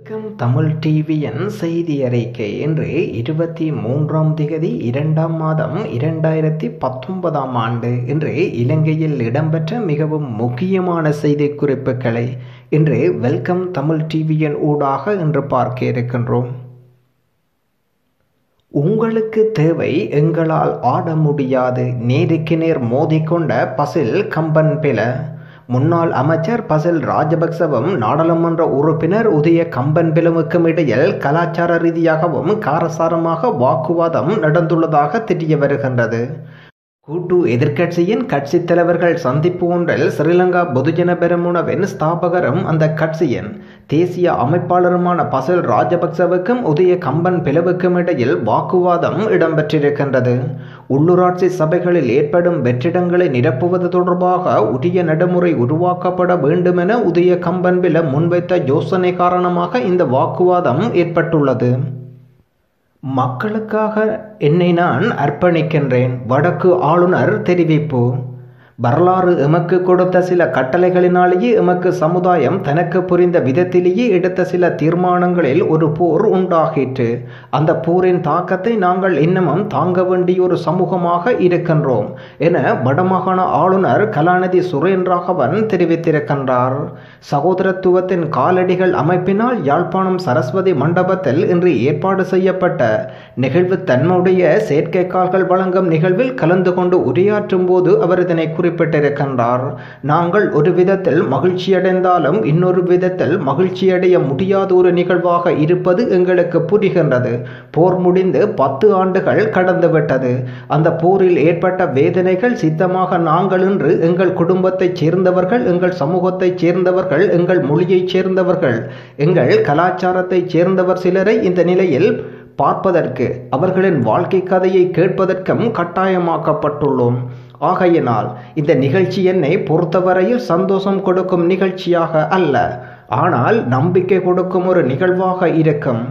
வணக்கம். தமிழ் டிவியின் செய்தி அறிக்கை இன்று இருபத்தி மூன்றாம் திகதி இரண்டாம் மாதம் இரண்டாயிரத்தி பத்தொன்பதாம் ஆண்டு. இன்று இலங்கையில் இடம்பெற்ற மிகவும் முக்கியமான செய்தி குறிப்புகளை இன்று வெல்கம் தமிழ் டிவியின் ஊடாக இன்று பார்க்க இருக்கின்றோம். உங்களுக்கு தேவை எங்களால் ஆட முடியாது. நேருக்கு நேர் மோதிக்கொண்ட பசில் கம்பன் பில முன்னாள் அமைச்சர் பசில் ராஜபக்சவும் நாடாளுமன்ற உறுப்பினர் உதய கம்பன் பிலவுக்கும் இடையில் கலாச்சார ரீதியாகவும் காரசாரமாக வாக்குவாதம் நடந்துள்ளதாக தெரிய வருகின்றது. கூட்டு எதிர்க்கட்சியின் கட்சித் தலைவர்கள் சந்திப்பு ஒன்றில் ஸ்ரீலங்கா பொதுஜன பெரமுனவின் ஸ்தாபகரும் அந்த கட்சியின் தேசிய அமைப்பாளருமான பசல் ராஜபக்சவுக்கும் உதய கம்பன் பிளவுக்கும் இடையில் வாக்குவாதம் இடம்பெற்றிருக்கின்றது. உள்ளூராட்சி சபைகளில் ஏற்படும் வெற்றிடங்களை நிரப்புவது தொடர்பாக உரிய நடைமுறை உருவாக்கப்பட வேண்டுமென உதய கம்பன் பில முன்வைத்த யோசனை காரணமாக இந்த வாக்குவாதம் ஏற்பட்டுள்ளது. மக்களுக்காக என்னை நான் அர்ப்பணிக்கின்றேன். வடக்கு ஆளுநர் தெரிவிப்பு. வரலாறு எமக்கு கொடுத்த சில கட்டளைகளினாலேயே எமக்கு சமுதாயம் தனக்கு புரிந்த விதத்திலேயே எடுத்த சில தீர்மானங்களில் ஒரு போர் உண்டாகிற்று. அந்த போரின் தாக்கத்தை நாங்கள் இன்னமும் தாங்க வேண்டிய ஒரு சமூகமாக இருக்கின்றோம் என வடமாகாண ஆளுநர் கலாநிதி சுரேந்திராகவன் தெரிவித்திருக்கின்றார். சகோதரத்துவத்தின் காலடிகள் அமைப்பினால் யாழ்ப்பாணம் சரஸ்வதி மண்டபத்தில் இன்று ஏற்பாடு செய்யப்பட்ட நிகழ்வு தன்னுடைய செயற்கைக்கால்கள் வழங்கும் நிகழ்வில் கலந்து கொண்டு உரையாற்றும் போது அவர் இதனை குறிப்பிட்டிருக்கின்றார். நாங்கள் ஒரு விதத்தில் மகிழ்ச்சியடைந்தாலும் இன்னொரு விதத்தில் மகிழ்ச்சியடைய முடியாத ஒரு நிகழ்வாக இருப்பது எங்களுக்கு புரிகின்றது. போர் முடிந்து பத்து ஆண்டுகள் கடந்துவிட்டது. அந்த போரில் ஏற்பட்ட வேதனைகள் சித்தமாக நாங்கள் இன்று எங்கள் குடும்பத்தைச் சேர்ந்தவர்கள் எங்கள் சமூகத்தைச் சேர்ந்தவர்கள் எங்கள் மொழியைச் சேர்ந்தவர்கள் எங்கள் கலாச்சாரத்தைச் சேர்ந்தவர் சிலரை இந்த நிலையில் பார்ப்பதற்கு அவர்களின் வாழ்க்கை கதையை கேட்பதற்கும் கட்டாயமாக்கப்பட்டுள்ளோம். ஆகையினால் இந்த நிகழ்ச்சி என்னை பொறுத்தவரையில் சந்தோஷம் கொடுக்கும் நிகழ்ச்சியாக அல்ல. ஆனால் நம்பிக்கை கொடுக்கும் ஒரு நிகழ்வாக இருக்கும்.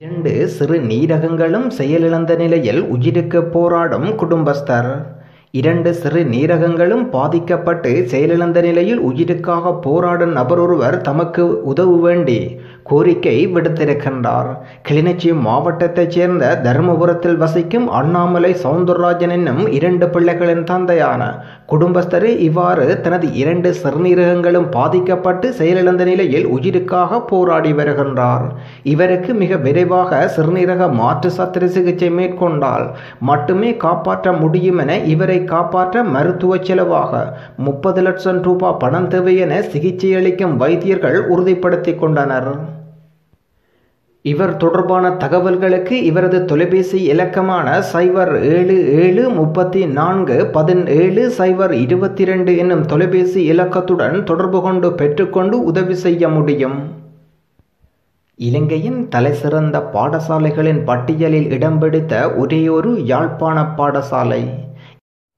இரண்டு சிறு நீரகங்களும் செயலிழந்த நிலையில் உயிருக்கு போராடும் குடும்பஸ்தர். இரண்டு சிறு நீரகங்களும் பாதிக்கப்பட்டு செயலிழந்த நிலையில் உயிருக்காக போராடும் நபர் ஒருவர் தமக்கு உதவ வேண்டி கோரிக்கை விடுத்திருக்கின்றார். கிளிநொச்சி மாவட்டத்தைச் சேர்ந்த தருமபுரத்தில் வசிக்கும் அண்ணாமலை சவுந்தரராஜன் என்னும் இரண்டு பிள்ளைகளின் தந்தையான. குடும்பஸ்தர் இவ்வாறு தனது இரண்டு சிறுநீரகங்களும் பாதிக்கப்பட்டு செயலிழந்த நிலையில் உயிருக்காக போராடி வருகின்றார். இவருக்கு மிக விரைவாக சிறுநீரக மாற்று சத்திர சிகிச்சை மேற்கொண்டால் மட்டுமே காப்பாற்ற முடியும் என இவரை காப்பாற்ற மருத்துவ செலவாக முப்பது லட்சம் ரூபாய் பணம் தேவை என சிகிச்சை அளிக்கும் வைத்தியர்கள் உறுதிப்படுத்தி கொண்டனர். இவர் தொடர்பான தகவல்களுக்கு இவரது தொலைபேசி இலக்கமான சைபர் ஏழு ஏழு முப்பத்தி நான்கு பதினேழு சைபர் இருபத்தி ரெண்டு என்னும் தொலைபேசி இலக்கத்துடன் தொடர்பு கொண்டு பெற்றுக்கொண்டு உதவி செய்ய முடியும். இலங்கையின் தலைசிறந்த பாடசாலைகளின் பட்டியலில் இடம்பிடித்த ஒரே ஒரேயொரு யாழ்ப்பாண பாடசாலை.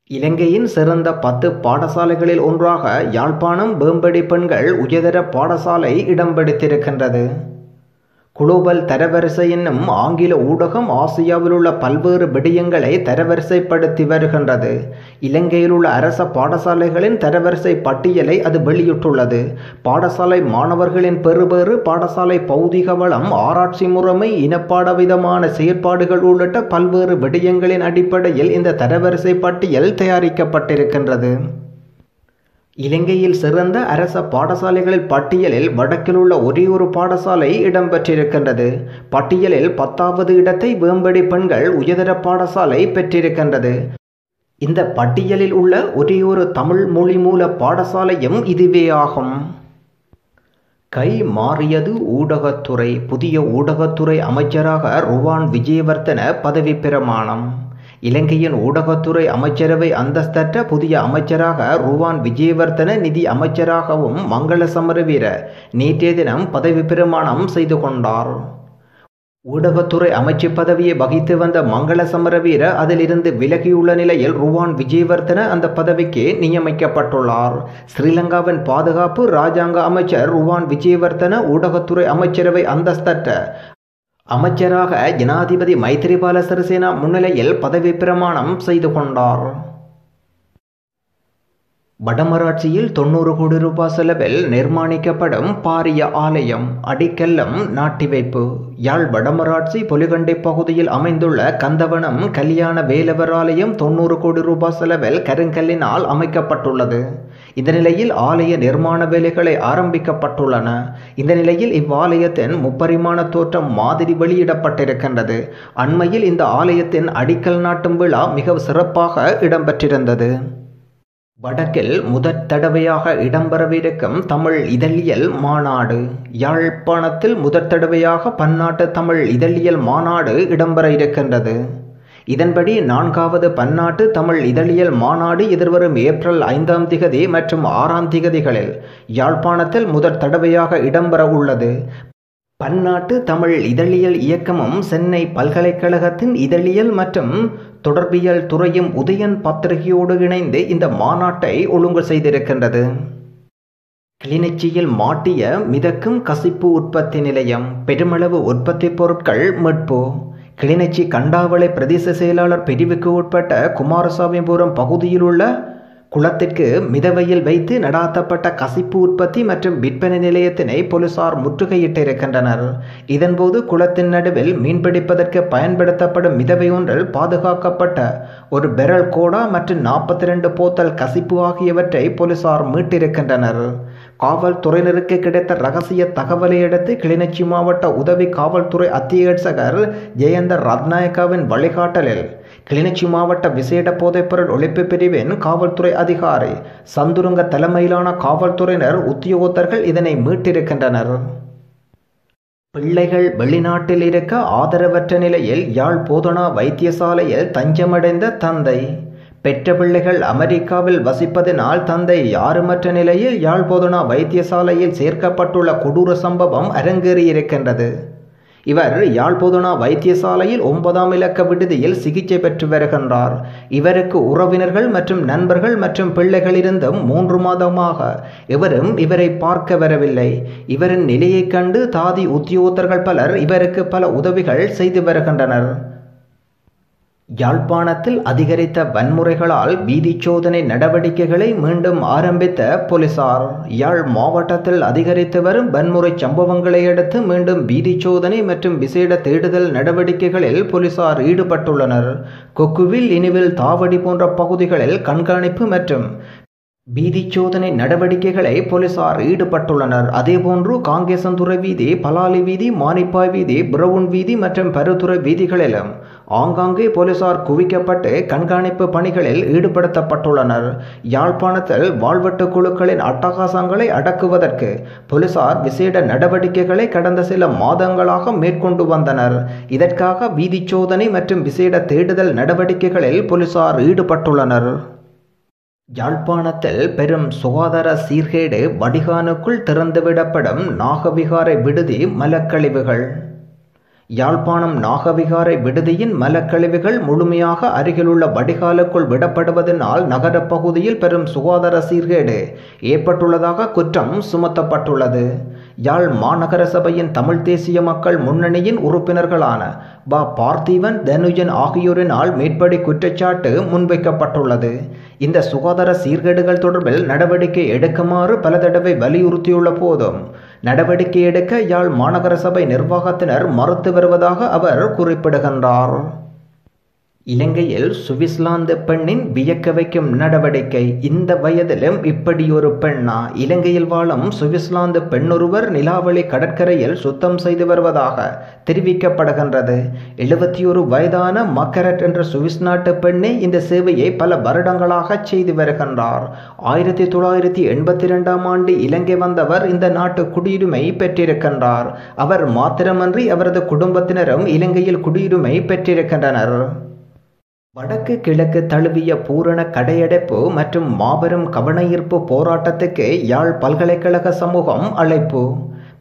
இலங்கையின் சிறந்த பத்து பாடசாலைகளில் ஒன்றாக யாழ்ப்பாணம் வேம்படி பெண்கள் உயர்தர பாடசாலை இடம்பிடித்திருக்கின்றது குளோபல் தரவரிசை என்னும் ஆங்கில ஊடகம் ஆசியாவில் உள்ள பல்வேறு விடயங்களை தரவரிசைப்படுத்தி வருகின்றது. இலங்கையில் உள்ள அரச பாடசாலைகளின் தரவரிசை பட்டியலை அது வெளியிட்டுள்ளது. பாடசாலை மாணவர்களின் பெறுபேறு பாடசாலை பௌதிக வளம் ஆராய்ச்சி முறைமை இனப்பாட விதமான செயற்பாடுகள் உள்ளிட்ட பல்வேறு விடயங்களின் அடிப்படையில் இந்த தரவரிசை பட்டியல் தயாரிக்கப்பட்டிருக்கின்றது. இலங்கையில் சிறந்த அரச பாடசாலைகளில் பட்டியலில் வடக்கில் உள்ள ஒரே ஒரு பாடசாலை இடம்பெற்றிருக்கின்றது. பட்டியலில் பத்தாவது இடத்தை வேம்படி பெண்கள் உயர்தர பாடசாலை பெற்றிருக்கின்றது. இந்த பட்டியலில் உள்ள ஒரே ஒரு தமிழ் மொழி மூல பாடசாலையும் இதுவே ஆகும். கை மாறியது ஊடகத்துறை புதிய ஊடகத்துறை அமைச்சராக ருவான் விஜயவர்த்தன பதவி பிரமாணம். இலங்கையின் ஊடகத்துறை அமைச்சரவை அந்தஸ்தற்ற புதிய அமைச்சராக ருவான் விஜயவர்த்தன நிதி அமைச்சராகவும் மங்கள சமரவீர நேற்றைய தினம் பதவி பிரமாணம் செய்து கொண்டார். ஊடகத்துறை அமைச்சு பதவியை வகித்து வந்த மங்கள சமரவீர அதிலிருந்து விலகியுள்ள நிலையில் ருவான் விஜயவர்த்தன அந்த பதவிக்கு நியமிக்கப்பட்டுள்ளார். ஸ்ரீலங்காவின் பாதுகாப்பு ராஜாங்க அமைச்சர் ருவான் விஜயவர்த்தன ஊடகத்துறை அமைச்சரவை அந்தஸ்தற்ற அமைச்சராக ஜனாதிபதி மைத்திரிபால சிறிசேனா முன்னிலையில் பதவி பிரமாணம் செய்து கொண்டார். வடமராட்சியில் தொண்ணூறு கோடி ரூபாய் செலவில் நிர்மாணிக்கப்படும் பாரிய ஆலயம் அடிக்கல்லம் நாட்டி வைப்பு யாழ் வடமராட்சி பொலிகண்டை பகுதியில் அமைந்துள்ள கந்தவனம் கல்யாண வேலவர் ஆலயம் தொண்ணூறு கோடி ரூபாய் செலவில் கருங்கல்லினால் அமைக்கப்பட்டுள்ளது. இந்த நிலையில் ஆலய நிர்மாண வேலைகளை ஆரம்பிக்கப்பட்டுள்ளன. இந்த நிலையில் இவ்வாலயத்தின் முப்பரிமாண தோற்றம் மாதிரி வெளியிடப்பட்டிருக்கின்றது. அண்மையில் இந்த ஆலயத்தின் அடிக்கல் நாட்டும் விழா மிக சிறப்பாக இடம்பெற்றிருந்தது. வடக்கில் முதற் தடவையாக இடம்பெறவிருக்கும் தமிழ் இதழியல் மாநாடு. யாழ்ப்பாணத்தில் முதற் தடவையாக பன்னாட்டு தமிழ் இதழியல் மாநாடு இடம்பெற இருக்கின்றது இதன்படி நான்காவது பன்னாட்டு தமிழ் இதழியல் மாநாடு எதிர்வரும் ஏப்ரல் ஐந்தாம் திகதி மற்றும் ஆறாம் திகதிகளில் யாழ்ப்பாணத்தில் முதற் தடவையாக இடம்பெற உள்ளது பன்னாட்டு தமிழ் இதழியல் இயக்கமும் சென்னை பல்கலைக்கழகத்தின் இதழியல் மற்றும் தொடர்பியல் துறையும் உதயன் பத்திரிகையோடு இணைந்து இந்த மாநாட்டை ஒழுங்கு செய்திருக்கின்றது. கிளிநொச்சியில் மாட்டிய மிதக்கும் கசிப்பு உற்பத்தி நிலையம் பெருமளவு உற்பத்தி பொருட்கள் மீட்பு. கிளிநொச்சி கண்டாவளை பிரதேச செயலாளர் பிரிவுக்கு உட்பட்ட குமாரசாமிபுரம் பகுதியில் உள்ள குளத்திற்கு மிதவையில் வைத்து நடாத்தப்பட்ட கசிப்பு உற்பத்தி மற்றும் விற்பனை நிலையத்தினை போலீசார் முற்றுகையிட்டிருக்கின்றனர். இதன்போது குளத்தின் நடுவில் மீன்பிடிப்பதற்கு பயன்படுத்தப்படும் மிதவை ஒன்றில் பாதுகாக்கப்பட்ட ஒரு பெரல் கோடா மற்றும் நாற்பத்தி ரெண்டு போத்தல் கசிப்பு ஆகியவற்றை போலீசார் மீட்டிருக்கின்றனர். காவல்துறையினருக்கு கிடைத்த ரகசிய தகவலை அடுத்து கிளிநொச்சி மாவட்ட உதவி காவல்துறை அத்தியட்சகர் ஜெயந்த ரத்நாயக்காவின் வழிகாட்டலில் கிளிநொச்சி மாவட்ட விசேட போதைப்பொருள் ஒழிப்பு பிரிவின் காவல்துறை அதிகாரி சந்துருங்க தலைமையிலான காவல்துறையினர் உத்தியோகத்தர்கள் இதனை மீட்டிருக்கின்றனர். பிள்ளைகள் வெளிநாட்டில் இருக்க ஆதரவற்ற நிலையில் யாழ் போதனா வைத்தியசாலையில் தஞ்சமடைந்த தந்தை. பெற்ற பிள்ளைகள் அமெரிக்காவில் வசிப்பதனால் தந்தை யாருமற்ற நிலையில் யாழ் போதனா வைத்தியசாலையில் சேர்க்கப்பட்டுள்ள கொடூர சம்பவம் அரங்கேறியிருக்கின்றது. இவர் யாழ்போதனா வைத்தியசாலையில் ஒன்பதாம் இலக்க விடுதியில் சிகிச்சை பெற்று வருகின்றார். இவருக்கு உறவினர்கள் மற்றும் நண்பர்கள் மற்றும் பிள்ளைகளிருந்தும் மூன்று மாதமாக இவரும் இவரை பார்க்க வரவில்லை. இவரின் நிலையைக் கண்டு தாதி உத்தியோகத்தர்கள் பலர் இவருக்கு பல உதவிகள் செய்து வருகின்றனர். யாழ்ப்பாணத்தில் அதிகரித்த வன்முறைகளால் வீதி சோதனை நடவடிக்கைகளை மீண்டும் ஆரம்பித்த போலீசார். யாழ் மாவட்டத்தில் அதிகரித்து வரும் வன்முறை சம்பவங்களை அடுத்து மீண்டும் வீதி சோதனை மற்றும் விசேட தேடுதல் நடவடிக்கைகளில் போலீசார் ஈடுபட்டுள்ளனர். கொக்குவில் இனிவில் தாவடி போன்ற பகுதிகளில் கண்காணிப்பு மற்றும் வீதி சோதனை நடவடிக்கைகளை போலீசார் ஈடுபட்டுள்ளனர். அதேபோன்று காங்கேசந்துறை வீதி பலாலி வீதி மானிப்பாய் வீதி பிரவுன் வீதி மற்றும் பருத்துறை வீதிகளிலும் ஆங்காங்கே போலீசார் குவிக்கப்பட்டு கண்காணிப்பு பணிகளில் ஈடுபடுத்தப்பட்டுள்ளனர். யாழ்ப்பாணத்தில் வாழ்வெட்டு குழுக்களின் அட்டகாசங்களை அடக்குவதற்கு போலீசார் விசேட நடவடிக்கைகளை கடந்த சில மாதங்களாக மேற்கொண்டு வந்தனர். இதற்காக வீதிச்சோதனை சோதனை மற்றும் விசேட தேடுதல் நடவடிக்கைகளில் போலீசார் ஈடுபட்டுள்ளனர். யாழ்ப்பாணத்தில் பெரும் சுகாதார சீர்கேடு வடிகானுக்குள் திறந்துவிடப்படும் நாகவிகாரை விடுதி மலக்கழிவுகள். யாழ்ப்பாணம் நாகவிகாரை விடுதியின் மலக்கழிவுகள் முழுமையாக அருகிலுள்ள வடிகாலுக்குள் விடப்படுவதனால் நகரப்பகுதியில் பெரும் சுகாதார சீர்கேடு ஏற்பட்டுள்ளதாக குற்றம் சுமத்தப்பட்டுள்ளது. யாழ் மாநகர சபையின் தமிழ் தேசிய மக்கள் முன்னணியின் உறுப்பினர்களான ப. பார்த்திவன் தனுஜன் ஆகியோரினால் மேற்படி குற்றச்சாட்டு முன்வைக்கப்பட்டுள்ளது. இந்த சுகாதார சீர்கேடுகள் தொடர்பில் நடவடிக்கை எடுக்குமாறு பல தடவை வலியுறுத்தியுள்ள போதும் நடவடிக்கை எடுக்க யாழ் மாநகர சபை நிர்வாகத்தினர் மறுத்து வருவதாக அவர் குறிப்பிடுகின்றார். இலங்கையில் சுவிஸ்லாந்து பெண்ணின் வியக்க வைக்கும் நடவடிக்கை இந்த வயதிலும் இப்படி ஒரு பெண்ணா? இலங்கையில் வாழும் சுவிஸ்லாந்து பெண்ணொருவர் நிலாவளி கடற்கரையில் சுத்தம் செய்து வருவதாக தெரிவிக்கப்படுகின்றது. எழுபத்தி ஒரு வயதான மக்கரட் என்ற சுவிஸ் நாட்டு பெண்ணே இந்த சேவையை பல வருடங்களாக செய்து வருகின்றார். ஆயிரத்தி தொள்ளாயிரத்தி எண்பத்தி இரண்டாம் ஆண்டு இலங்கை வந்தவர் இந்த நாட்டு குடியுரிமை பெற்றிருக்கின்றார். அவர் மாத்திரமன்றி அவரது குடும்பத்தினரும் இலங்கையில் குடியுரிமை பெற்றிருக்கின்றனர். வடக்கு கிழக்கு தழுவிய பூரண கடையடைப்பு மற்றும் மாபெரும் கவனஈர்ப்பு போராட்டத்துக்கு யாழ் பல்கலைக்கழக சமூகம் அழைப்பு.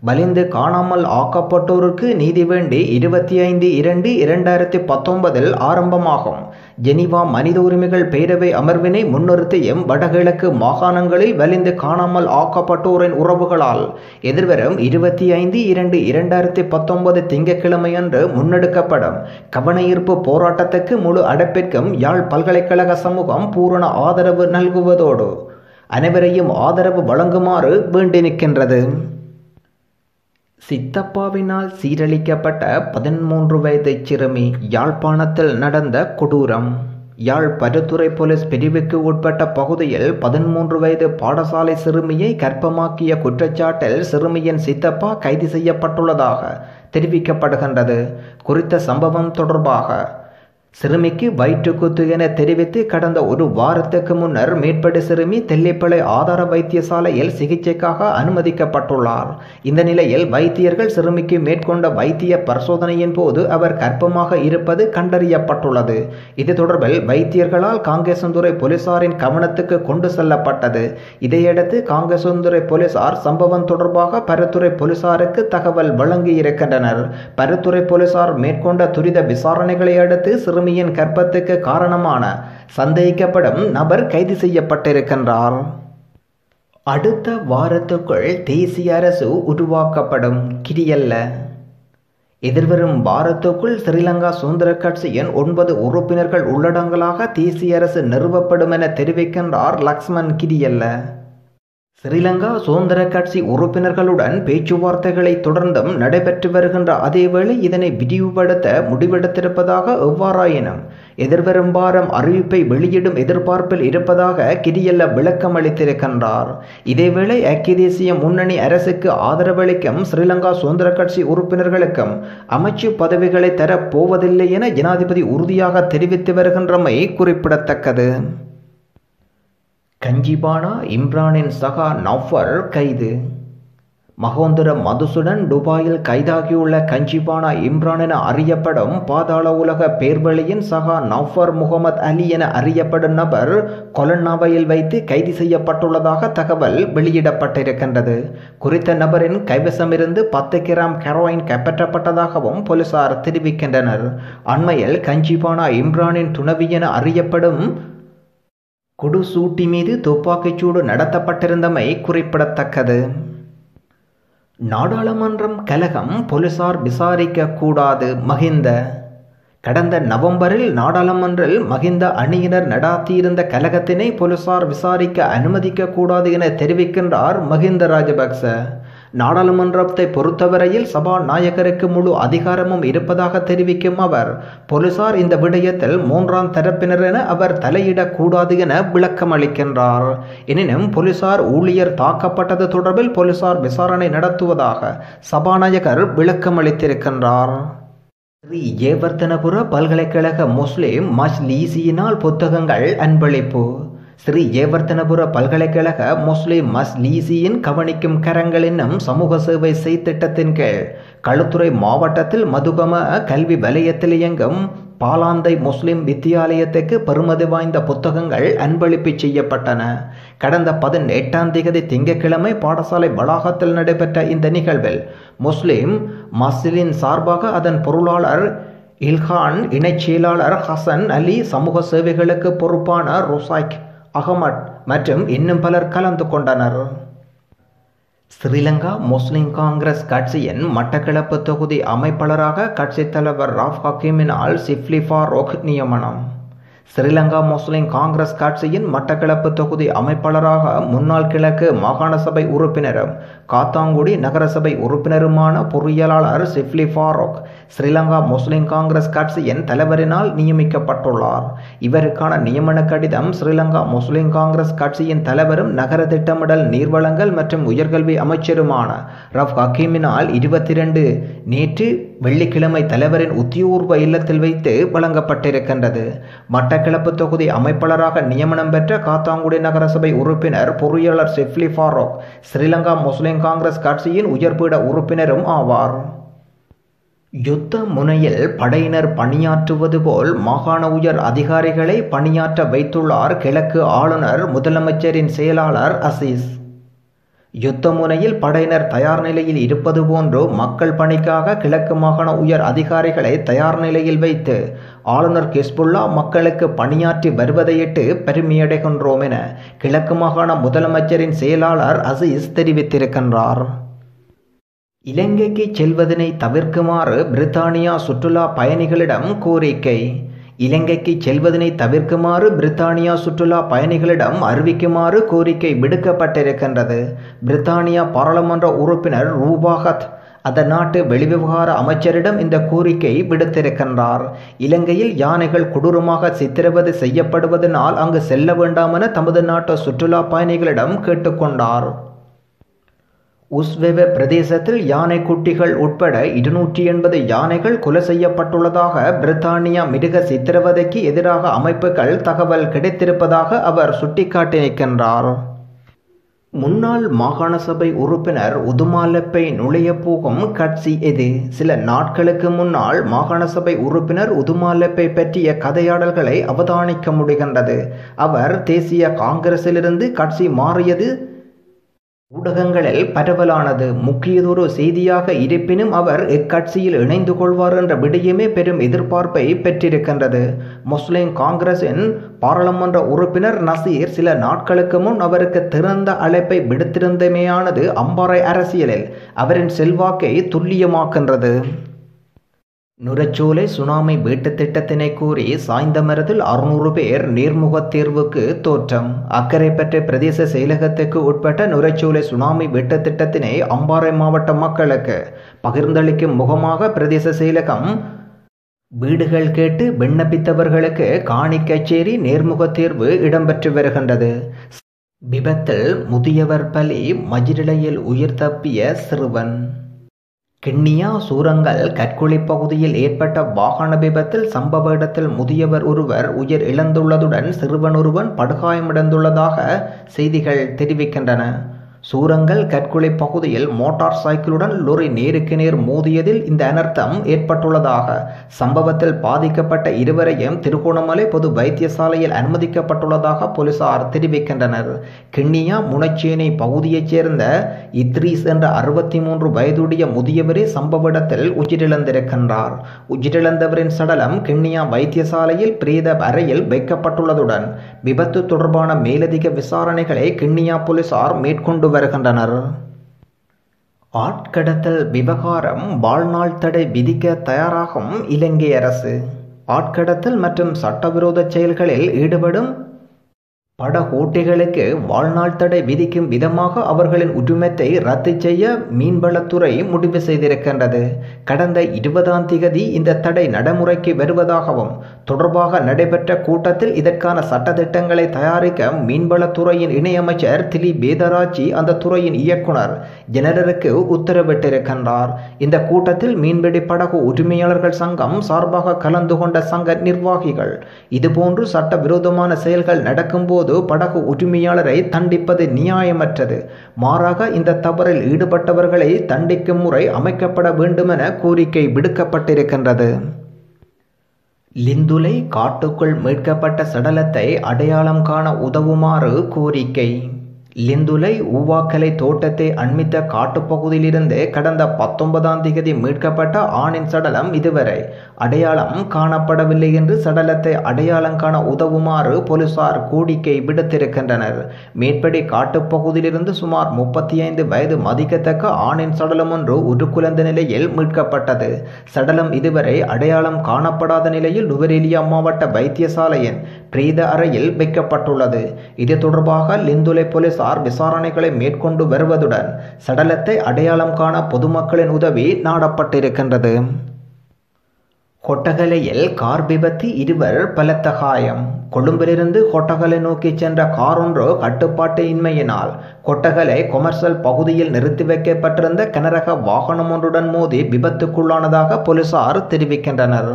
வலிந்து காணாமல் ஆக்கப்பட்டோருக்கு நீதி வேண்டி இருபத்தி ஐந்து இரண்டு இரண்டாயிரத்தி பத்தொன்பதில் ஆரம்பமாகும். ஜெனிவா மனித உரிமைகள் பேரவை அமர்வினை முன்னிறுத்தியும் வடகிழக்கு மாகாணங்களில் வலிந்து காணாமல் ஆக்கப்பட்டோரின் உறவுகளால் எதிர்வரும் இருபத்தி ஐந்து இரண்டு இரண்டாயிரத்தி பத்தொன்பது திங்கட்கிழமையன்று முன்னெடுக்கப்படும். கவனஈர்ப்பு போராட்டத்துக்கு முழு அடைப்பிற்கும் யாழ் பல்கலைக்கழக சமூகம் பூரண ஆதரவு நல்குவதோடு அனைவரையும் ஆதரவு வழங்குமாறு வேண்டி நிற்கின்றது. சித்தப்பாவினால் சீரழிக்கப்பட்ட பதிமூன்று வயது சிறுமி யாழ்ப்பாணத்தில் நடந்த கொடூரம். யாழ் பருத்துறை போலீஸ் பிரிவுக்கு உட்பட்ட பகுதியில் பதிமூன்று வயது பாடசாலை சிறுமியை கர்ப்பமாக்கிய குற்றச்சாட்டில் சிறுமியின் சித்தப்பா கைது செய்யப்பட்டுள்ளதாக தெரிவிக்கப்படுகின்றது. குறித்த சம்பவம் தொடர்பாக சிறுமிக்கு வயிற்றுக்குத்து என தெரிவித்து கடந்த ஒரு வாரத்துக்கு முன்னர் மேற்படி சிறுமி தெல்லிப்பளை ஆதார வைத்தியசாலையில் சிகிச்சைக்காக அனுமதிக்கப்பட்டுள்ளார். இந்த நிலையில் வைத்தியர்கள் சிறுமிக்கு மேற்கொண்ட வைத்திய பரிசோதனையின் போது அவர் கர்ப்பமாக இருப்பது கண்டறியப்பட்டுள்ளது. இது தொடர்பில் வைத்தியர்களால் காங்கேசந்துறை போலீசாரின் கவனத்துக்கு கொண்டு செல்லப்பட்டது. இதையடுத்து காங்கேசந்துறை போலீசார் சம்பவம் தொடர்பாக பருத்துறை போலீசாருக்கு தகவல் வழங்கியிருக்கின்றனர். பருத்துறை போலீசார் மேற்கொண்ட துரித விசாரணைகளை அடுத்து சிறுமியின் கற்பத்துக்கு காரணமான சந்தேகிக்கப்படும் நபர் கைது செய்யப்பட்டிருக்கின்றார். அடுத்த வாரத்துக்குள் தேசிய அரசு உருவாக்கப்படும். கிரியல்ல. எதிர்வரும் வாரத்துக்குள் ஸ்ரீலங்கா சுதந்திர கட்சியின் ஒன்பது உறுப்பினர்கள் உள்ளடங்கலாக தேசிய அரசு நிறுவப்படும் என தெரிவிக்கின்றார் லக்ஷ்மன் கிரியல்ல. ஸ்ரீலங்கா சுதந்திர கட்சி உறுப்பினர்களுடன் பேச்சுவார்த்தைகளை தொடர்ந்தும் நடைபெற்று வருகின்ற அதேவேளை இதனை விரிவுபடுத்த முடிவெடுத்திருப்பதாக எவ்வாறாயினும் எதிர்வரும் வாரம் அறிவிப்பை வெளியிடும் எதிர்பார்ப்பில் இருப்பதாக கிரியல்ல விளக்கம் அளித்திருக்கின்றார். இதேவேளை ஐக்கிய தேசிய முன்னணி அரசுக்கு ஆதரவளிக்கும் ஸ்ரீலங்கா சுதந்திர கட்சி உறுப்பினர்களுக்கும் அமைச்சு பதவிகளை தரப்போவதில்லை என ஜனாதிபதி உறுதியாக தெரிவித்து வருகின்றமை குறிப்பிடத்தக்கது. கஞ்சிபானா இம்ரானின் சகா நஃபர் கைது. மகோந்தர மதுசுடன் துபாயில் கைதாகியுள்ள கஞ்சிபானா இம்ரான் என அறியப்படும் பாதாள உலக பேர்வழியின் சகா நஃபர் முகமது அலி என அறியப்படும் நபர் கொலன்னாவையில் வைத்து கைது செய்யப்பட்டுள்ளதாக தகவல் வெளியிடப்பட்டிருக்கின்றது. குறித்த நபரின் கைவசமிருந்து பத்து கிராம் ஹெரோயின் கைப்பற்றப்பட்டதாகவும் போலீசார் தெரிவிக்கின்றனர். அண்மையில் கஞ்சிபானா இம்ரானின் துணவி என அறியப்படும் குடுசூட்டி மீது துப்பாக்கிச்சூடு நடத்தப்பட்டிருந்தமை குறிப்பிடத்தக்கது. நாடாளுமன்றம் கலகம் போலீசார் விசாரிக்க கூடாது மகிந்த. கடந்த நவம்பரில் நாடாளுமன்றில் மகிந்த அணியினர் நடாத்தியிருந்த கலகத்தினை போலீசார் விசாரிக்க அனுமதிக்க கூடாது என தெரிவிக்கின்றார் மகிந்த ராஜபக்ச. நாடாளுமன்றத்தை பொறுத்தவரையில் சபாநாயகருக்கு முழு அதிகாரமும் இருப்பதாக தெரிவிக்கும் அவர் போலீசார் இந்த விடயத்தில் மூன்றாம் தரப்பினர் என அவர் தலையிடக்கூடாது என விளக்கம் அளிக்கின்றார் எனினும் போலீசார் ஊழியர் தாக்கப்பட்டது தொடர்பில் போலீசார் விசாரணை நடத்துவதாக சபாநாயகர் விளக்கம் அளித்திருக்கின்றார் ஸ்ரீ ஏவர்த்தனபுர பல்கலைக்கழக முஸ்லிம் மஜ்லீசியினால் புத்தகங்கள் அன்பளிப்பு. ஸ்ரீ ஏவர்த்தனபுர பல்கலைக்கழக முஸ்லிம் மஸ்லீசியின் கவனிக்கும் கரங்கள் என்னும் சமூக சேவை செய்திட்டத்தின் கீழ் களுத்துறை மாவட்டத்தில் மதுகம கல்வி வலயத்தில் இயங்கும் பாலாந்தை முஸ்லிம் வித்தியாலயத்துக்கு பெருமதி வாய்ந்த புத்தகங்கள் அன்பளிப்பு செய்யப்பட்டன. கடந்த பதினெட்டாம் தேதி திங்கட்கிழமை பாடசாலை வளாகத்தில் நடைபெற்ற இந்த நிகழ்வில் முஸ்லிம் மஸ்லின் சார்பாக அதன் பொருளாளர் இல்ஹான் இணைச் செயலாளர் ஹசன் அலி சமூக சேவைகளுக்கு பொறுப்பான ருசாக் அகமட் மற்றும் இன்னும் பலர் கலந்து கொண்டனர். ஸ்ரீலங்கா முஸ்லிம் காங்கிரஸ் கட்சியின் மட்டக்களப்பு தொகுதி அமைப்பாளராக கட்சித் தலைவர் ராஃப் ஹக்கீமினால் சிப்லி ஃபாரூக் நியமனம். ஸ்ரீலங்கா முஸ்லிம் காங்கிரஸ் கட்சியின் மட்டக்களப்பு தொகுதி அமைப்பாளராக முன்னாள் கிழக்கு மாகாண சபை உறுப்பினரும் காத்தாங்குடி நகரசபை உறுப்பினருமான பொறியியலாளர் சிப்லி ஃபாரூக் ஸ்ரீலங்கா முஸ்லிம் காங்கிரஸ் கட்சியின் தலைவரினால் நியமிக்கப்பட்டுள்ளார். இவருக்கான நியமன கடிதம் ஸ்ரீலங்கா முஸ்லிம் காங்கிரஸ் கட்சியின் தலைவரும் நகர திட்டமிடல் நீர்வளங்கள் மற்றும் உயர்கல்வி அமைச்சருமான ரஃப் ஹக்கீமினால் இருபத்தி இரண்டு நேற்று வெள்ளிக்கிழமை தலைவரின் உத்தியோர்வ இல்லத்தில் வைத்து வழங்கப்பட்டிருக்கின்றது. மட்டக்கிழப்பு தொகுதி அமைப்பாளராக நியமனம் பெற்ற காத்தாங்குடி நகரசபை உறுப்பினர் பொறியாளர் சிப்லி ஃபாரூக் ஸ்ரீலங்கா முஸ்லிம் காங்கிரஸ் கட்சியின் உயர்பீட உறுப்பினரும் ஆவார். யுத்த முனையில் படையினர் பணியாற்றுவது போல் மாகாண உயர் அதிகாரிகளை பணியாற்ற வைத்துள்ளார் கிழக்கு ஆளுநர் முதலமைச்சரின் செயலாளர் அசீஸ். யுத்த முனையில் படையினர் தயார் நிலையில் இருப்பது போன்று மக்கள் பணிக்காக கிழக்கு மாகாண உயர் அதிகாரிகளை தயார் நிலையில் வைத்து ஆளுநர் கிஸ்புல்லா மக்களுக்கு பணியாற்றி வருவதையிட்டு பெருமையடைகின்றோம் என கிழக்கு மாகாண முதலமைச்சரின் செயலாளர் அசீஸ் தெரிவித்திருக்கின்றார். இலங்கைக்கு செல்வதனை தவிர்க்குமாறு பிரித்தானியா சுற்றுலா பயணிகளிடம் கோரிக்கை. இலங்கைக்கு செல்வதனை தவிர்க்குமாறு பிரித்தானியா சுற்றுலா பயணிகளிடம் அறிவிக்குமாறு கோரிக்கை விடுக்கப்பட்டிருக்கின்றது. பிரித்தானியா பாராளுமன்ற உறுப்பினர் ரூபாகத் அந்த நாட்டு வெளிவிவகார அமைச்சரிடம் இந்த கோரிக்கை விடுத்திருக்கின்றார். இலங்கையில் யானைகள் கொடூரமாக சித்திரவதை செய்யப்படுவதனால் அங்கு செல்ல வேண்டாம் என தமது நாட்டு சுற்றுலா பயணிகளிடம் கேட்டுக்கொண்டார். உஸ்வெவ பிரதேசத்தில் யானை குட்டிகள் உட்பட இருநூற்றி எண்பது யானைகள் கொலை செய்யப்பட்டுள்ளதாக பிரித்தானியா மிருக சித்திரவதைக்கு எதிராக அமைப்புகள் தகவல் கிடைத்திருப்பதாக அவர் சுட்டிக்காட்டியிருக்கின்றார். முன்னாள் மாகாண சபை உறுப்பினர் உதுமாலப்பை நுழைய போகும் கட்சி எது? சில நாட்களுக்கு முன்னால் மாகாண சபை உறுப்பினர் உதுமாலப்பை பற்றிய கதையாடல்களை அவதானிக்க முடிகின்றது. அவர் தேசிய காங்கிரசிலிருந்து கட்சி மாறியது ஊடகங்களில் பரவலானது முக்கியதொரு செய்தியாக இருப்பினும் அவர் இக்கட்சியில் இணைந்து கொள்வார் என்ற விடயமே பெரும் எதிர்பார்ப்பை பெற்றிருக்கின்றது. முஸ்லிம் காங்கிரசின் பாராளுமன்ற உறுப்பினர் நசீர் சில நாட்களுக்கு முன் அவருக்கு திறந்த அழைப்பை விடுத்திருந்தமையானது அம்பாறை அரசியலில் அவரின் செல்வாக்கை துல்லியமாக்கின்றது. நுரச்சோலை சுனாமி வீட்டுத் திட்டத்தினை கூறி சாய்ந்தமரத்தில் அறுநூறு பேர் நேர்முகத் தேர்வுக்கு தோற்றம். அக்கரைப்பற்ற பிரதேச செயலகத்துக்கு உட்பட்ட நுரச்சோலை சுனாமி வீட்டுத் திட்டத்தினை அம்பாறை மாவட்ட மக்களுக்கு பகிர்ந்தளிக்கும் முகமாக பிரதேச செயலகம் வீடுகள் கேட்டு விண்ணப்பித்தவர்களுக்கு காணி கச்சேரி நேர்முகத் தேர்வு இடம்பெற்று வருகின்றது. விபத்தில் முதியவர் பலி மஜிரிலையில் உயிர் தப்பிய சிறுவன். கிண்ணியா சூரங்கல் கற்குழி பகுதியில் ஏற்பட்ட வாகன விபத்தில் சம்பவ இடத்தில் முதியவர் ஒருவர் உயிர் இழந்துள்ளதுடன் சிறுவன் ஒருவன் படுகாயமடைந்துள்ளதாக செய்திகள் தெரிவிக்கின்றன. சூரங்கல் கற்குலை பகுதியில் மோட்டார் சைக்கிளுடன் லொரி நேருக்கு நேர் மோதியதில் இந்த அனர்த்தம் ஏற்பட்டுள்ளதாக. சம்பவத்தில் பாதிக்கப்பட்ட இருவரையும் திருகோணமலை பொது வைத்தியசாலையில் அனுமதிக்கப்பட்டுள்ளதாக போலீசார் தெரிவிக்கின்றனர். கிண்ணியா முனச்சேனை பகுதியைச் சேர்ந்த இத்ரீஸ் என்ற அறுபத்தி மூன்று வயதுடைய முதியவரே சம்பவ இடத்தில் உயிரிழந்திருக்கின்றார். உயிரிழந்தவரின் சடலம் கிண்ணியா வைத்தியசாலையில் பிரேத அறையில் வைக்கப்பட்டுள்ளதுடன் விபத்து தொடர்பான மேலதிக விசாரணைகளை கிண்ணியா போலீசார் மேற்கொண்டு வருகின்றனர். ஆட்கடத்தல் விவகாரம் வாழ்நாள் தடை விதிக்க தயாராகும் இலங்கை அரசு. ஆட்கடத்தல் மற்றும் சட்டவிரோத செயல்களில் ஈடுபடும் படகோட்டிகளுக்கு வாழ்நாள் தடை விதிக்கும் விதமாக அவர்களின் உரிமத்தை ரத்து செய்ய மீன்வளத்துறை முடிவு செய்திருக்கின்றது. கடந்த இருபதாம் திகதி இந்த தடை நடைமுறைக்கு வருவதாகவும் தொடர்பாக நடைபெற்ற கூட்டத்தில் இதற்கான சட்டத்திட்டங்களை தயாரிக்க மீன்வளத்துறையின் இணையமைச்சர் திலி வேதராஜி அந்த துறையின் இயக்குனர் ஜெனரலுக்கு உத்தரவிட்டிருக்கின்றார். இந்த கூட்டத்தில் மீன்பிடி படகு உரிமையாளர்கள் சங்கம் சார்பாக கலந்து கொண்ட சங்க நிர்வாகிகள் இதுபோன்று சட்டவிரோதமான செயல்கள் நடக்கும்போது போது படகு உரிமையாளரை தண்டிப்பது நியாயமற்றது. மாறாக இந்த தவறில் ஈடுபட்டவர்களை தண்டிக்கும் முறை அமைக்கப்பட வேண்டுமென கோரிக்கை விடுக்கப்பட்டிருக்கின்றது. லிந்துலை காட்டுக்குள் மீட்கப்பட்ட சடலத்தை அடையாளம் காண உதவுமாறு கோரிக்கை. லிந்துலை ஊவாக்கலை தோட்டத்தை அண்மித்த காட்டுப்பகுதியிலிருந்து கடந்த பத்தொன்பதாம் தேதி மீட்கப்பட்ட ஆணின் சடலம் இதுவரை. அடையாளம் காணப்படவில்லை என்று சடலத்தை அடையாளம் காண உதவுமாறு போலீசார் கோரிக்கை விடுத்திருக்கின்றனர். மேற்படி காட்டுப்பகுதியிலிருந்து சுமார் முப்பத்தி ஐந்து வயது மதிக்கத்தக்க ஆணின் சடலம் ஒன்று உருக்குலந்த நிலையில் மீட்கப்பட்டது. சடலம் இதுவரை அடையாளம் காணப்படாத நிலையில் நுவரெலியா மாவட்ட வைத்தியசாலையின் பிரீத அறையில் வைக்கப்பட்டுள்ளது. இது தொடர்பாக லிந்துலை போலீஸ் போலீசார் விசாரணைகளை மேற்கொண்டு வருவதுடன் சடலத்தை அடையாளம் காண பொதுமக்களின் உதவி நாடப்பட்டிருக்கின்றது. கொட்டகலையில் கார் விபத்து இருவர் பலத்த காயம் கொழும்பிலிருந்து கொட்டகலை நோக்கி சென்ற கார் ஒன்று கட்டுப்பாட்டு இன்மையினால் கொட்டகலை கொமர்சல் பகுதியில் நிறுத்தி வைக்கப்பட்டிருந்த கனரக வாகனம் ஒன்றுடன் மோதி விபத்துக்குள்ளானதாக போலீசார் தெரிவிக்கின்றனர்.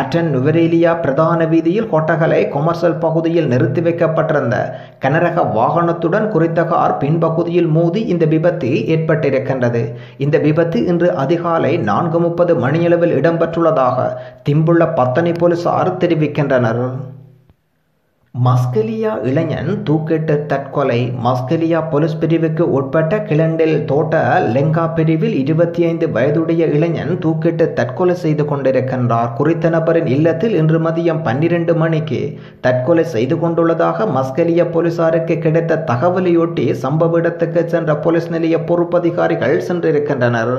அட்டன் நுவரேலியா பிரதான வீதியில் கொட்டகலை கொமர்சல் பகுதியில் நிறுத்தி வைக்கப்பட்டிருந்த கனரக வாகனத்துடன் குறித்த கார் பின்பகுதியில் மோதி இந்த விபத்து ஏற்பட்டிருக்கின்றது. இந்த விபத்து இன்று அதிகாலை நான்கு முப்பது மணியளவில் இடம்பெற்றுள்ளதாக திம்புள்ள பத்தனை போலீசார் தெரிவிக்கின்றனர். மஸ்கலியா இளைஞன் தூக்கிட்டு தற்கொலை. மஸ்கலியா போலீஸ் பிரிவுக்கு உட்பட்ட கிளண்டில் தோட்ட லெங்கா பிரிவில் இருபத்தி ஐந்து வயதுடைய இளைஞன் தூக்கிட்டு தற்கொலை செய்து கொண்டிருக்கின்றார். குறித்த நபரின் இல்லத்தில் இன்று மதியம் பன்னிரண்டு மணிக்கு தற்கொலை செய்து கொண்டுள்ளதாக மஸ்கலியா போலீசாருக்கு கிடைத்த தகவலையொட்டி சம்பவ இடத்துக்கு சென்ற போலீஸ் நிலைய பொறுப்பதிகாரிகள் சென்றிருக்கின்றனர்.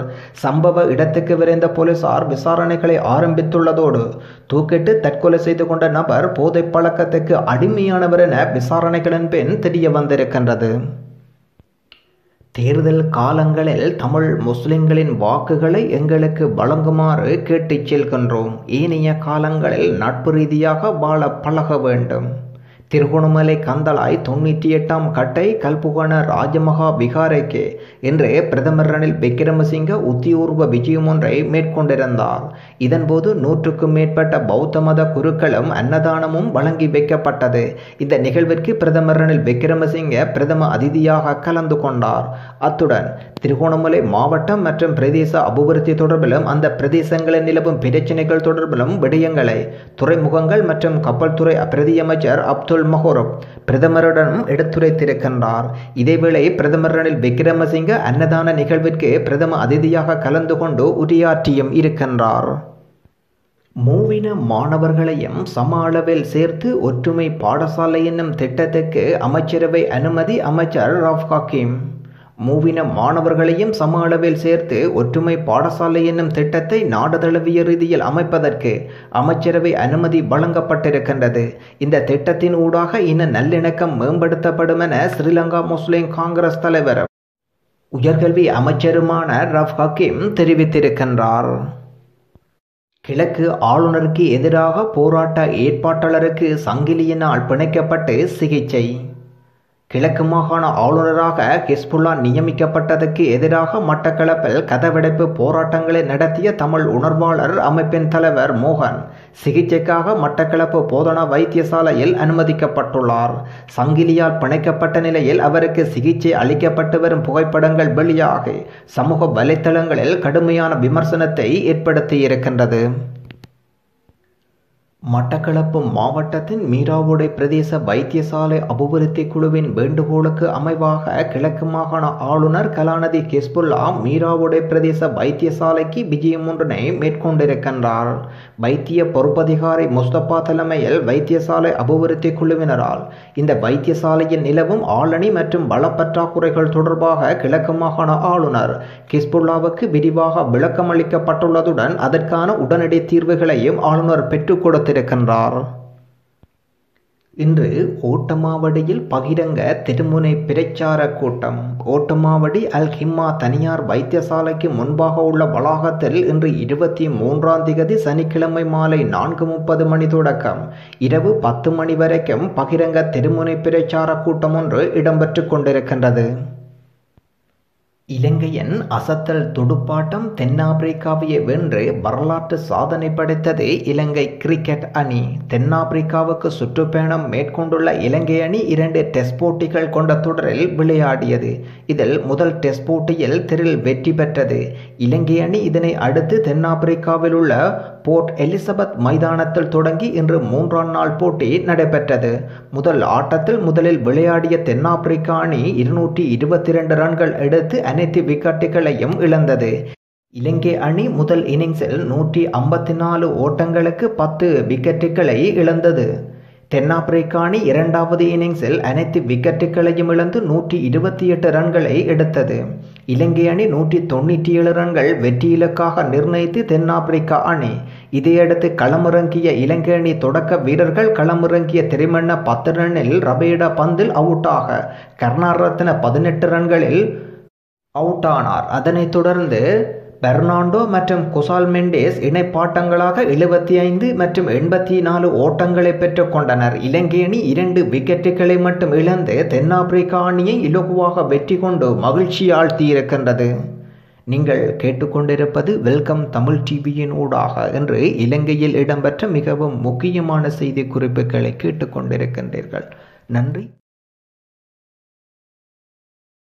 சம்பவ இடத்துக்கு விரைந்த போலீசார் விசாரணைகளை ஆரம்பித்துள்ளதோடு தூக்கிட்டு தற்கொலை செய்து கொண்ட நபர் போதை பழக்கத்துக்கு அடிமையானவர் என விசாரணைகளின் பின் தெரிய வந்திருக்கின்றது. தேர்தல் காலங்களில் தமிழ் முஸ்லிம்களின் வாக்குகளை எங்களுக்கு வழங்குமாறு கேட்டுச் செல்கின்றோம். ஏனைய காலங்களில் நட்பு ரீதியாக வாழ பழக வேண்டும். திருகோணமலை கந்தளாய் தொண்ணூற்றி எட்டாம் கட்டை கல்புகண ராஜமகா விகாரைக்கு என்று பிரதமர் ரணில் விக்ரமசிங்க உத்தியோர்வ விஜயம் ஒன்றை மேற்கொண்டிருந்தார். இதன்போது நூற்றுக்கும் மேற்பட்ட பௌத்த மத குருக்களும் அன்னதானமும் வழங்கி வைக்கப்பட்டது. இந்த நிகழ்விற்கு பிரதமர் ரணில் விக்ரமசிங்க பிரதம அதிதியாக கலந்து கொண்டார். அத்துடன் திருகோணமலை மாவட்டம் மற்றும் பிரதேச அபிவிருத்தி தொடர்பிலும் அந்த பிரதேசங்களில் நிலவும் பிரச்சினைகள் தொடர்பிலும் விடயங்களை துறைமுகங்கள் மற்றும் கப்பல் துறை பிரதியமைச்சர் அப்துல் மஹோரப் பிரதமருடனும் எடுத்துரைத்திருக்கின்றார். இதேவேளை பிரதமர் ரணில் விக்ரமசிங்க அன்னதான நிகழ்விற்கு பிரதம அதிதியாக கலந்து கொண்டு உரையாற்றியும் இருக்கின்றார். மூவின மாணவர்களையும் சம அளவில் சேர்த்து ஒற்றுமை பாடசாலை என்னும் திட்டத்துக்கு அமைச்சரவை அனுமதி அமைச்சர் ரஃப் ஹக்கீம் மூவின மாணவர்களையும் சம அளவில் சேர்த்து ஒற்றுமை பாடசாலை என்னும் திட்டத்தை நாடுதழுவிய ரீதியில் அமைப்பதற்கு அமைச்சரவை அனுமதி வழங்கப்பட்டிருக்கின்றது. இந்த திட்டத்தின் ஊடாக இன நல்லிணக்கம் மேம்படுத்தப்படும் என ஸ்ரீலங்கா முஸ்லிம் காங்கிரஸ் தலைவர் உயர்கல்வி அமைச்சருமான ரஃப் ஹக்கீம் தெரிவித்திருக்கின்றார். கிழக்கு ஆளுநருக்கு எதிராக போராட்ட ஏற்பாட்டாளருக்கு சங்கிலியினால் பிணைக்கப்பட்டு சிகிச்சை. கிழக்கு மாகாண ஆளுநராக ஹிஸ்புல்லா நியமிக்கப்பட்டதற்கு எதிராக மட்டக்களப்பில் கதவடைப்பு போராட்டங்களை நடத்திய தமிழ் உணர்வாளர் அமைப்பின் தலைவர் மோகன் சிகிச்சைக்காக மட்டக்களப்பு போதனா வைத்தியசாலையில் அனுமதிக்கப்பட்டுள்ளார். சங்கிலியால் பிணைக்கப்பட்ட நிலையில் அவருக்கு சிகிச்சை அளிக்கப்பட்டு வரும் புகைப்படங்கள் வெளியாகி சமூக வலைத்தளங்களில் கடுமையான விமர்சனத்தை ஏற்படுத்தியிருக்கின்றது. மட்டக்களப்பு மாவட்டத்தின் மீராவுடை பிரதேச வைத்தியசாலை அபிவிருத்தி குழுவின் வேண்டுகோளுக்கு அமைவாக கிழக்கு மாகாண ஆளுநர் கலாநிதி கெஸ்புல்லா மீராவுடை பிரதேச வைத்தியசாலைக்கு விஜயம் ஒன்றினை மேற்கொண்டிருக்கின்றார். வைத்திய பொறுப்பதிகாரி முஸ்தபா தலைமையில் வைத்தியசாலை அபிவிருத்தி குழுவினரால் இந்த வைத்தியசாலையில் நிலவும் ஆளணி மற்றும் வளப்பற்றாக்குறைகள் தொடர்பாக கிழக்கு மாகாண ஆளுநர் கிஸ்புல்லாவுக்கு விரிவாக விளக்கமளிக்கப்பட்டுள்ளதுடன் அதற்கான உடனடி தீர்வுகளையும் ஆளுநர் பெற்றுக் கொடுத்து கொடுத்திருக்கின்றார் இன்று ஓட்டமாவடியில் பகிரங்க திருமுனை பிரச்சார கூட்டம். ஓட்டமாவடி அல் ஹிம்மா தனியார் வைத்தியசாலைக்கு முன்பாக உள்ள வளாகத்தில் இன்று இருபத்தி மூன்றாம் திகதி சனிக்கிழமை மாலை நான்கு முப்பது மணி தொடக்கம். இரவு பத்து மணி வரைக்கும் பகிரங்க திருமுனை பிரச்சார கூட்டம் ஒன்று இடம்பெற்று கொண்டிருக்கின்றது. இலங்கையின் அசத்தல் துடுப்பாட்டம் தென்னாப்பிரிக்காவையே வென்று வரலாற்று சாதனை படைத்தது இலங்கை கிரிக்கெட் அணி. தென்னாப்பிரிக்காவுக்கு சுற்றுப்பயணம் மேற்கொண்டுள்ள இலங்கை அணி இரண்டு டெஸ்ட் போட்டிகள் கொண்ட தொடரில் விளையாடியது. இதில் முதல் டெஸ்ட் போட்டியில் திரில் வெற்றி பெற்றது. இலங்கை அணி இதனை அடுத்து தென்னாப்பிரிக்காவில் உள்ள போர்ட் எலிசபெத் மைதானத்தில் தொடங்கி இன்று மூன்றாம் நாள் போட்டி நடைபெற்றது. முதல் ஆட்டத்தில் முதலில் விளையாடிய தென்னாப்பிரிக்கா அணி இருநூற்றி இருபத்தி இரண்டு ரன்கள் எடுத்து அனைத்து விக்கெட்டுகளையும் இழந்தது. இலங்கை அணி முதல் இன்னிங்ஸில் நூற்றி ஐம்பத்தி நாலு ஓட்டங்களுக்கு பத்து விக்கெட்டுகளை இழந்தது. தென்னாப்பிரிக்கா அணி இரண்டாவது இன்னிங்ஸில் அனைத்து விக்கெட்டுகளையும் இழந்து நூற்றி இருபத்தி எட்டு ரன்களை எடுத்தது. இலங்கை அணி நூற்றி தொண்ணூற்றி ஏழு ரன்கள் வெற்றி இலக்காக நிர்ணயித்து தென்னாப்பிரிக்கா அணி. இதையடுத்து களமிறங்கிய இலங்கை அணி தொடக்க வீரர்கள் களமிறங்கிய திரிமண்ண பத்து ரன்னில் ரபேடா பந்தில் அவுட்டாக. கர்ணாரத்ன பதினெட்டு ரன்களில் அவுட் ஆனார் அதனைத் தொடர்ந்து பெர்னாண்டோ மற்றும் குசால் மெண்டேஸ் இணைப்பாட்டங்களாக எழுபத்தி ஐந்து மற்றும் எண்பத்தி நாலு ஓட்டங்களை பெற்றுக் கொண்டனர் இலங்கை அணி இரண்டு விக்கெட்டுகளை மட்டும் இழந்து தென்னாப்பிரிக்கா அணியை இலகுவாக வெற்றி கொண்டு மகிழ்ச்சி ஆழ்த்தியிருக்கின்றது நீங்கள் கேட்டுக்கொண்டிருப்பது வெல்கம் தமிழ் டிவியின் ஊடாக என்று இலங்கையில் இடம்பெற்ற மிகவும் முக்கியமான செய்தி குறிப்புகளை கேட்டுக்கொண்டிருக்கின்றீர்கள். நன்றி.